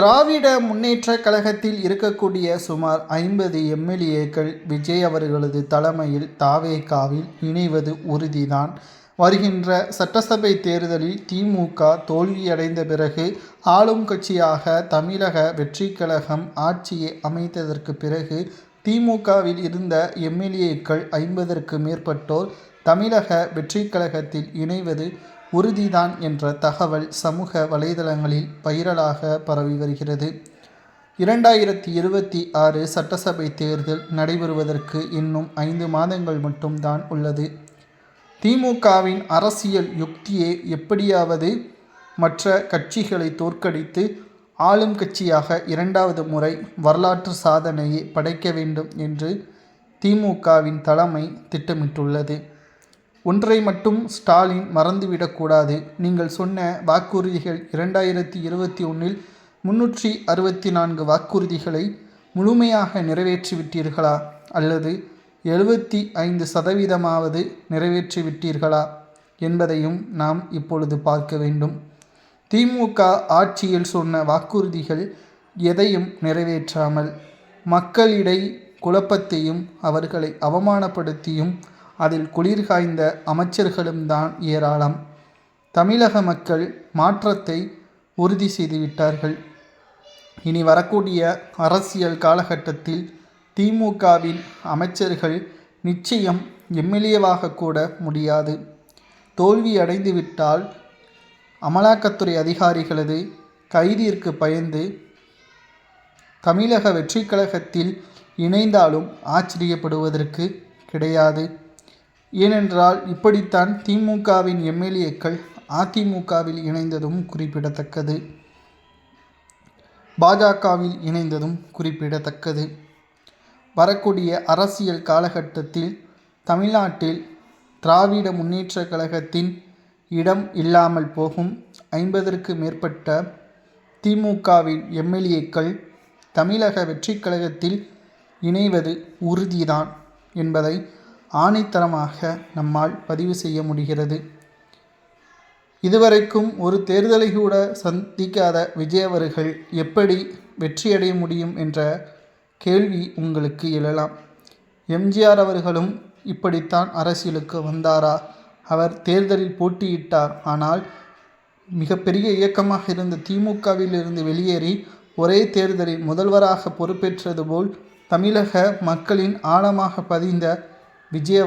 திராவிட முன்னேற்ற கழகத்தில் இருக்கக்கூடிய சுமார் ஐம்பது எம்எல்ஏக்கள் விஜய் அவர்களது தலைமையில் தாவேகாவில் இணைவது உறுதிதான். வருகின்ற சட்டசபை தேர்தலில் திமுக தோல்வியடைந்த பிறகு ஆளும் கட்சியாக தமிழக வெற்றி கழகம் ஆட்சியை அமைத்ததற்கு பிறகு திமுகவில் இருந்த எம்எல்ஏக்கள் ஐம்பதற்கு மேற்பட்டோர் தமிழக வெற்றி கழகத்தில் இணைவது உறுதிதான் என்ற தகவல் சமூக வலைதளங்களில் வைரலாக பரவி வருகிறது. இரண்டாயிரத்தி இருபத்தி ஆறு சட்டசபை தேர்தல் நடைபெறுவதற்கு இன்னும் ஐந்து மாதங்கள் மட்டும்தான் உள்ளது. திமுகவின் அரசியல் யுக்தியே எப்படியாவது மற்ற கட்சிகளை தோற்கடித்து ஆளும் கட்சியாக இரண்டாவது முறை வரலாற்று சாதனையை படைக்க வேண்டும் என்று திமுகவின் தலைமை திட்டமிட்டுள்ளது. ஒன்றை மட்டும் ஸ்டாலின் மறந்துவிடக்கூடாது நீங்கள் சொன்ன வாக்குறுதிகள் இரண்டாயிரத்தி இருபத்தி ஒன்றில் முன்னூற்றி அறுபத்தி நான்கு வாக்குறுதிகளை முழுமையாக நிறைவேற்றிவிட்டீர்களா? அல்லது எழுபத்தி ஐந்து சதவீதமாவது நிறைவேற்றிவிட்டீர்களா? என்பதையும் நாம் இப்பொழுது பார்க்க வேண்டும். திமுக ஆட்சியில் சொன்ன வாக்குறுதிகள் எதையும் நிறைவேற்றாமல் மக்களிடை குழப்பத்தையும் அவர்களை அவமானப்படுத்தியும் அதில் குளிர் காய்ந்த அமைச்சர்களும் தான் ஏராளம். தமிழக மக்கள் மாற்றத்தை உறுதி செய்துவிட்டார்கள் இனி வரக்கூடிய அரசியல் காலகட்டத்தில் திமுகவின் அமைச்சர்கள் நிச்சயம் எம்எல்ஏவாக கூட முடியாது. தோல்வி அடைந்துவிட்டால் அமலாக்கத்துறை அதிகாரிகளது கைதிற்கு பயந்து தமிழக வெற்றிக் கழகத்தில் இணைந்தாலும் ஆச்சரியப்படுவதற்கு கிடையாது. ஏனென்றால் இப்படித்தான் திமுகவின் எம்எல்ஏக்கள் அதிமுகவில் இணைந்ததும் குறிப்பிடத்தக்கது. பாஜகவில் இணைந்ததும் குறிப்பிடத்தக்கது. வரக்கூடிய அரசியல் காலகட்டத்தில் தமிழ்நாட்டில் திராவிட முன்னேற்ற கழகத்தின் இடம் இல்லாமல் போகும் ஐம்பதற்கு மேற்பட்ட திமுகவின் எம்எல்ஏக்கள் தமிழக வெற்றிக் கழகத்தில் இணைவது உறுதிதான் என்பதை ஆணைத்தரமாக நம்மால் பதிவு செய்ய முடிகிறது. இதுவரைக்கும் ஒரு தேர்தலை கூட சந்திக்காத விஜய் அவர்கள் எப்படி வெற்றியடைய முடியும் என்ற கேள்வி உங்களுக்கு எழலாம். எம்ஜிஆர் அவர்களும் இப்படித்தான் அரசியலுக்கு வந்தாரா? அவர் தேர்தலில் போட்டியிட்டார். ஆனால் மிகப்பெரிய இயக்கமாக இருந்த திமுகவில் இருந்து வெளியேறி ஒரே தேர்தலில் முதல்வராக பொறுப்பேற்றது போல் தமிழக மக்களின் ஆழமாக பதிந்த விஜய்